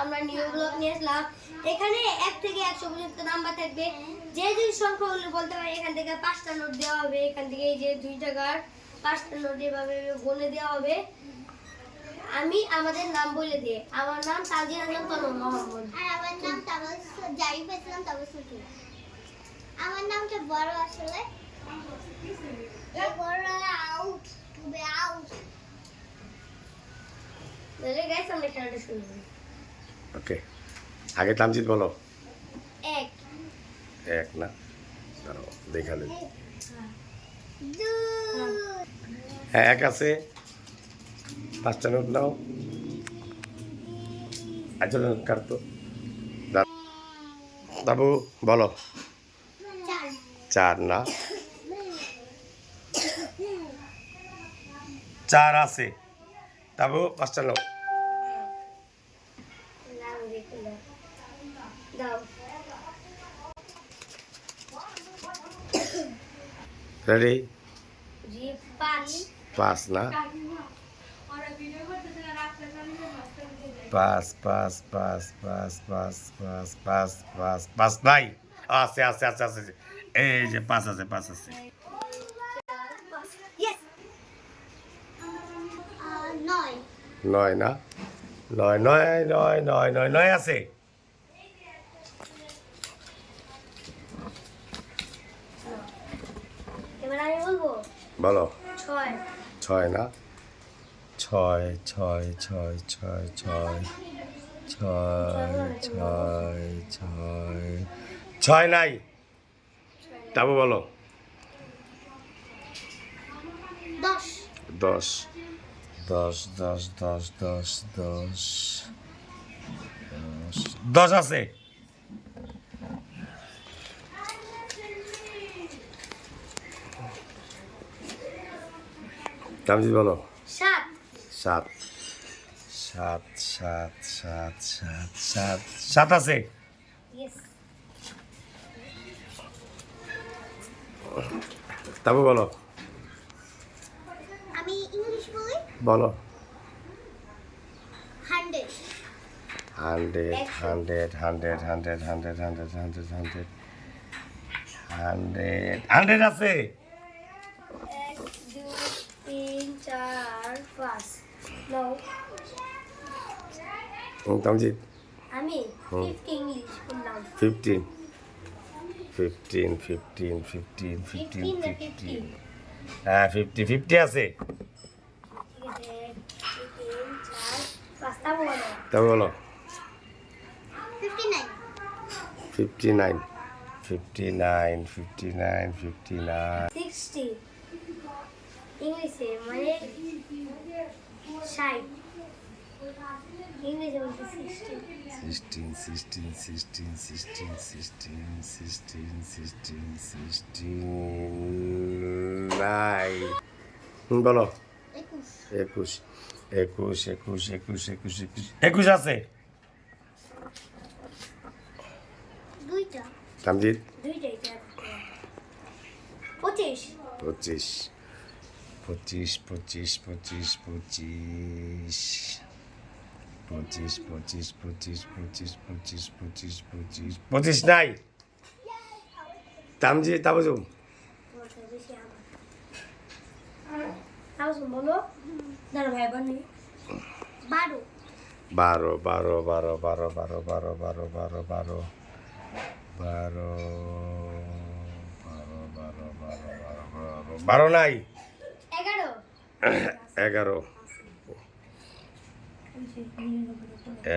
আমরা new blog নিয়ে আসলাম। এখানে এক থেকে একশো পর্যন্ত নাম্বার থাকবে। যে যে সংখ্যাগুলো বলতে পারে এখান থেকে পাঁচটা নোট দেওয়া হবে। এখান থেকে এই যে দুই টাকার পাঁচটা নোট এভাবে গুনে দেওয়া হবে। আমি আমাদের নাম বলে দিই। আমার নাম সাজিদ আলম তনু মোহাম্মদ। আর আমার নাম তাবস জারিফ ইসলাম তাবসুকি আমার নামটা বড় আসলে। বড় আউট ওকে আগে তামজিৎ বলো। এক। এক না? দাঁড়াও দেখালে হ্যাঁ। এক আছে। পাঁচটা নোট নাও। আচ্ছা কাটতো। বাবু বলো। চার। চার না? চার আছে। তাবু পাঁচটা নাও নাম দেখে নাও। দাও জি পাঁচ না? পাঁচ পাঁচ পাঁচ পাঁচ পাঁচ পাঁচ পাঁচ পাঁচ পাঁচ নাই। আছে আছে আছে আছে এই যে পাঁচ আছে পাঁচ আছে। নয় না? নয় নয় নয় নয় নয় নয় আছে। বলো। ছয়। না? ছয় ছয় ছয় ছয় ছয় ছয় ছয় ছয় ছয় নাই। তাবু বলো। দশ দশ দশ দশ দশ দশ দশ আছে। কামজি বলো সাত সাত সাত সাত সাত সাত সাত সাত আছে তাবু বলো আমি ইংলিশ বলি বলো hundred hundred. Hundred hundred hundred hundred hundred hundred hundred hundred hundred আছে pass. No. Tamjit. আমি ফিফটিন ইংলিশ বললাম fifteen fifteen fifteen fifteen fifteen fifteen হ্যাঁ ফিফটি ফিফটি আছে। তবে বলো। Fifty nine fifty nine fifty nine fifty nine sixty ইংলিশে মানে ষাট। ইংলিশে বলতে sixty sixteen sixteen sixteen sixteen sixteen sixteen sixteen sixteen nine বলো। একুশ। একুশ একুশ একুশ একুশ একুশ একুশ। একুশ আছে। দুইটা। তামজিৎ পঁচিশ। পঁচিশ পঁচিশ পঁচিশ পঁচিশ পঁচিশ পঁচিশ পঁচিশ পঁচিশ পঁচিশ পঁচিশ পঁচিশ পঁচিশ নাই তামজি বানি বারো বারো বারো বারো বারো বারো বারো বারো বারো বারো বারো বারো বারো বারো বারো নাই এগারো।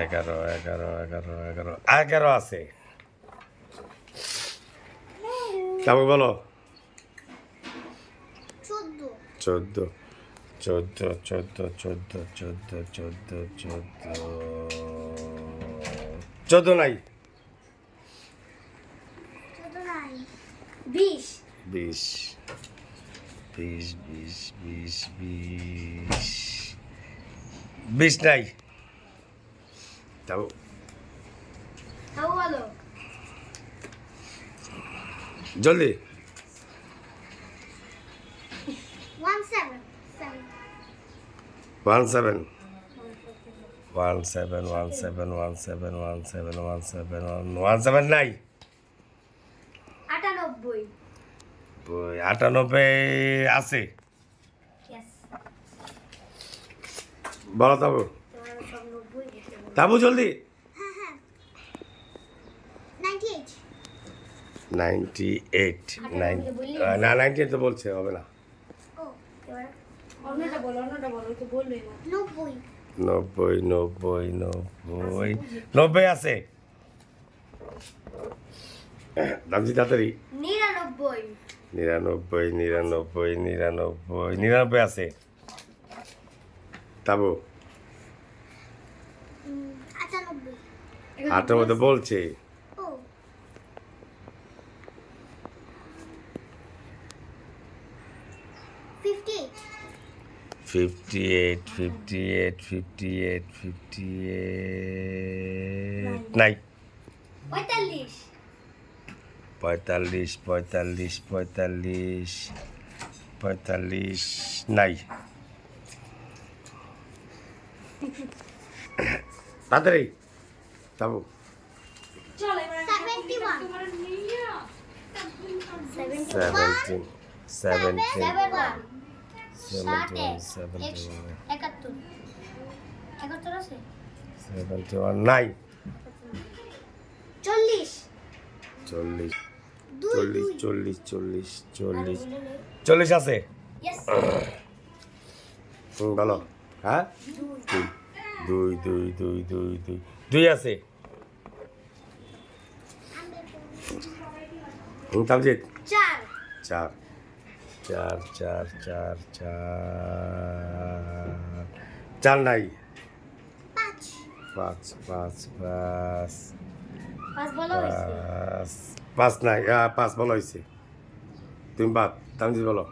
এগারো এগারো এগারো এগারো এগারো আছে। তারপর বলো। চোদ্দ। চোদ্দ চোদ্দ চোদ্দ চোদ্দ চোদ্দ চোদ্দ চোদ্দ। নাই। বিশ। বিশ। বিশ বিশ বিশ বিশ বিশ নাই তাও জলদি one seven one seven one seven one seven one seven one seven one one seven নাই আটানব্বই ওই আটানব্বই আছে। বলো তাবু। নব্বই। তাবু জলদি। নাইনটি এইট নাইন না নাইনটি এইট তো বলছে হবে না। নব্বই। নব্বই নব্বই নব্বই। নব্বই আছে। দামজি তাড়াতাড়ি। নিরানব্বই। নিরানব্বই নিরানব্বই নিরানব্বই নিরানব্বই আছে। তাবু। আটানব্বই। মধ্যে বলছে। Fifty eight fifty eight fifty eight fifty eight, নাই। পঁয়তাল্লিশ। পঁয়তাল্লিশ পঁয়তাল্লিশ পঁয়তাল্লিশ পঁয়তাল্লিশ নাই। তাড়াতাড়ি। সেভেন্টিন সেভেন্টিন সেভেন্টি ওয়ান নাই। চল্লিশ। চল্লিশ। চল্লিশ চল্লিশ চল্লিশ চল্লিশ। চল্লিশ আছে? বলো। হ্যাঁ? দুই। দুই। দুই দুই দুই দুই আছে? তামজিৎ। চার। চার। চার চার চার চার। চার নাই? পাঁচ। পাঁচ পাঁচ পাঁচ। পাঁচ বলা পাঁচ বলো হয়েছে তুমি বাদ তামজিৎ বলো।